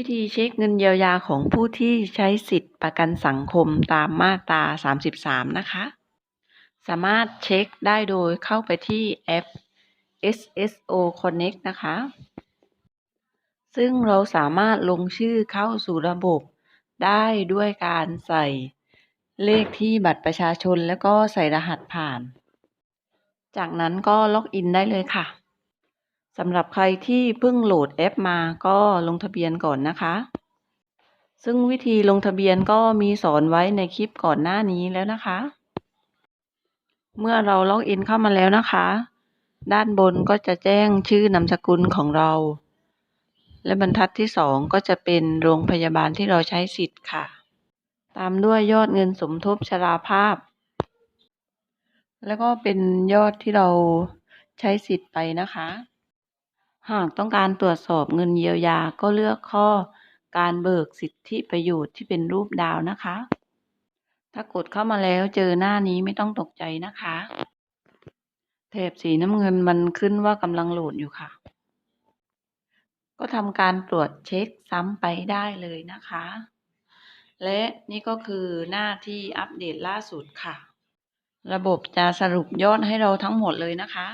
วิธีเช็คเงินเยียวยาของผู้ที่ใช้สิทธิ์ประกันสังคมตามมาตรา 33 นะคะ สามารถเช็คได้โดยเข้าไปที่แอป SSO Connect นะคะ ซึ่งเราสามารถลงชื่อเข้าสู่ระบบได้ด้วยการใส่เลขที่บัตรประชาชนแล้วก็ใส่รหัสผ่าน จากนั้นก็ล็อกอินได้เลยค่ะ สำหรับใครที่เพิ่งโหลดแอปมาก็ลงทะเบียนก่อนนะคะ ซึ่งวิธีลงทะเบียนก็มีสอนไว้ในคลิปก่อนหน้านี้แล้วนะคะ เมื่อเราล็อกอินเข้ามาแล้วนะคะ ด้านบนก็จะแจ้งชื่อนามสกุลของเรา และบรรทัดที่สองก็จะเป็นโรงพยาบาลที่เราใช้สิทธิ์ค่ะ ตามด้วยยอดเงินสมทบชราภาพ แล้วก็เป็นยอดที่เราใช้สิทธิ์ไปนะคะ หากต้องการตรวจสอบเงินเยียวยาก็เลือกข้อ การเบิกสิทธิประโยชน์ที่เป็นรูปดาวนะคะ ถ้ากดเข้ามาแล้วเจอหน้านี้ไม่ต้องตกใจนะคะแถบสีน้ำเงินมันขึ้นว่ากำลังโหลดอยู่ค่ะ ก็ทำการตรวจเช็คซ้ำไปได้เลยนะคะ และนี่ก็คือหน้าที่อัปเดตล่าสุดค่ะ ระบบจะสรุปยอดให้เราทั้งหมดเลยนะคะ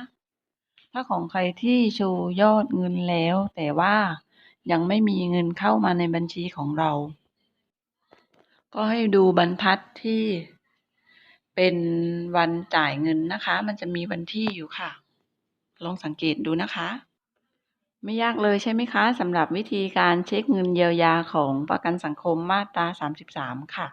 ถ้าของใครที่โชว์ยอดเงินแล้ว แต่ว่ายังไม่มีเงินเข้ามาในบัญชีของเรา ก็ให้ดูบรรทัดที่เป็นวันจ่ายเงินนะคะ มันจะมีวันที่อยู่ค่ะ ลองสังเกตดูนะคะ ไม่ยากเลยใช่ไหมคะสำหรับวิธีการเช็คเงินเยียวยาของประกันสังคมมาตรา 33 ค่ะ